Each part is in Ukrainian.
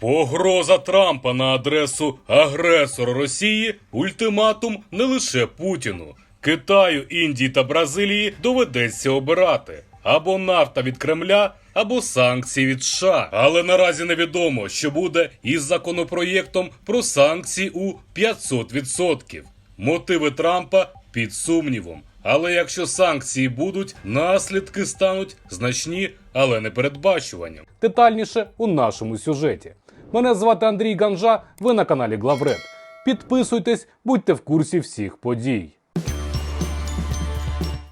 Погроза Трампа на адресу агресора Росії ультиматум не лише Путіну. Китаю, Індії та Бразилії доведеться обирати або нафта від Кремля, або санкції від США. Але наразі невідомо, що буде із законопроєктом про санкції у 500%. Мотиви Трампа під сумнівом. Але якщо санкції будуть, наслідки стануть значні, але не передбачуванням. Детальніше у нашому сюжеті. Мене звати Андрій Ганжа. Ви на каналі Главред. Підписуйтесь, будьте в курсі всіх подій.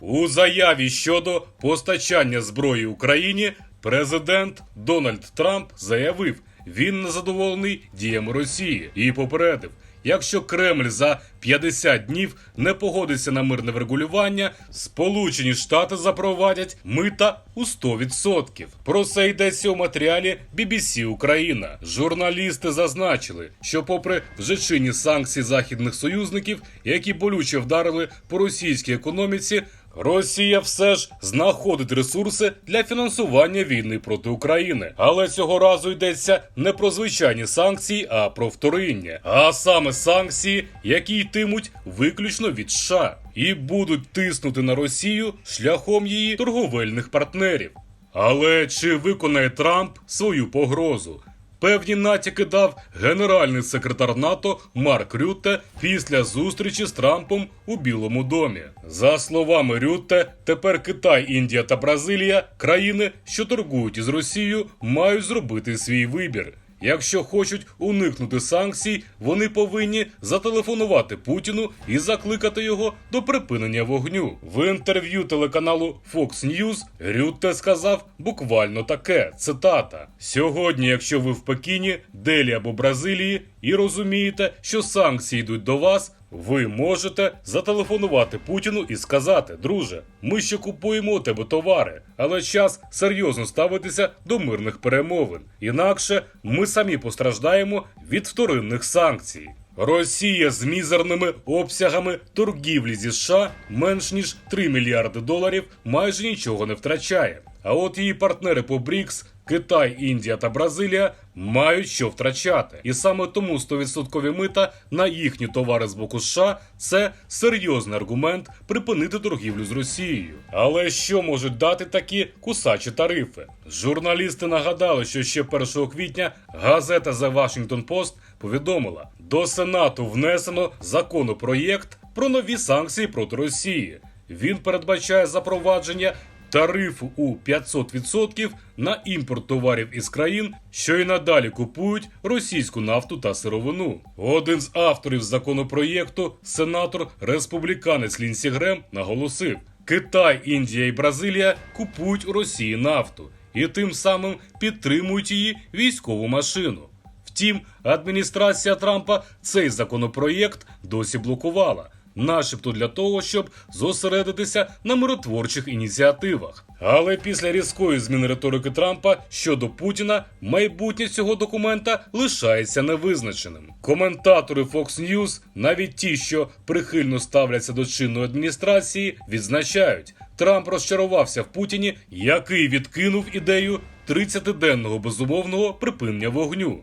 У заяві щодо постачання зброї Україні президент Дональд Трамп заявив, він незадоволений діями Росії і попередив. Якщо Кремль за 50 днів не погодиться на мирне врегулювання, Сполучені Штати запровадять мита у 100%. Про це йдеться у матеріалі BBC Україна. Журналісти зазначили, що, попри вже чинні санкції західних союзників, які болюче вдарили по російській економіці, Росія все ж знаходить ресурси для фінансування війни проти України. Але цього разу йдеться не про звичайні санкції, а про вториння. А саме санкції, які йтимуть виключно від США, і будуть тиснути на Росію шляхом її торговельних партнерів. Але чи виконає Трамп свою погрозу? Певні натяки дав генеральний секретар НАТО Марк Рютте після зустрічі з Трампом у Білому домі. За словами Рютте, тепер Китай, Індія та Бразилія, країни, що торгують із Росією, мають зробити свій вибір. Якщо хочуть уникнути санкцій, вони повинні зателефонувати Путіну і закликати його до припинення вогню. В інтерв'ю телеканалу Fox News Рютте сказав буквально таке: цитата: Сьогодні, якщо ви в Пекіні, Делі або Бразилії, і розумієте, що санкції йдуть до вас. Ви можете зателефонувати Путіну і сказати: друже, ми ще купуємо у тебе товари, але час серйозно ставитися до мирних перемовин. Інакше ми самі постраждаємо від вторинних санкцій. Росія з мізерними обсягами торгівлі зі США менш ніж 3 мільярди доларів майже нічого не втрачає. А от її партнери по БРІКС Китай, Індія та Бразилія мають що втрачати, і саме тому 100% мита на їхні товари з боку США це серйозний аргумент припинити торгівлю з Росією. Але що можуть дати такі кусачі тарифи? Журналісти нагадали, що ще 1 квітня газета The Washington Post повідомила: до Сенату внесено законопроєкт про нові санкції проти Росії. Він передбачає запровадження тарифу у 500% на імпорт товарів із країн, що і надалі купують російську нафту та сировину. Один з авторів законопроєкту, сенатор республіканець Лінсі Грем, наголосив: Китай, Індія і Бразилія купують у Росії нафту і тим самим підтримують її військову машину. Втім, адміністрація Трампа цей законопроєкт досі блокувала, начебто для того, щоб зосередитися на миротворчих ініціативах. Але після різкої зміни риторики Трампа щодо Путіна майбутнє цього документа лишається невизначеним. Коментатори Fox News, навіть ті, що прихильно ставляться до чинної адміністрації, відзначають, Трамп розчарувався в Путіні, який відкинув ідею 30-денного безумовного припинення вогню.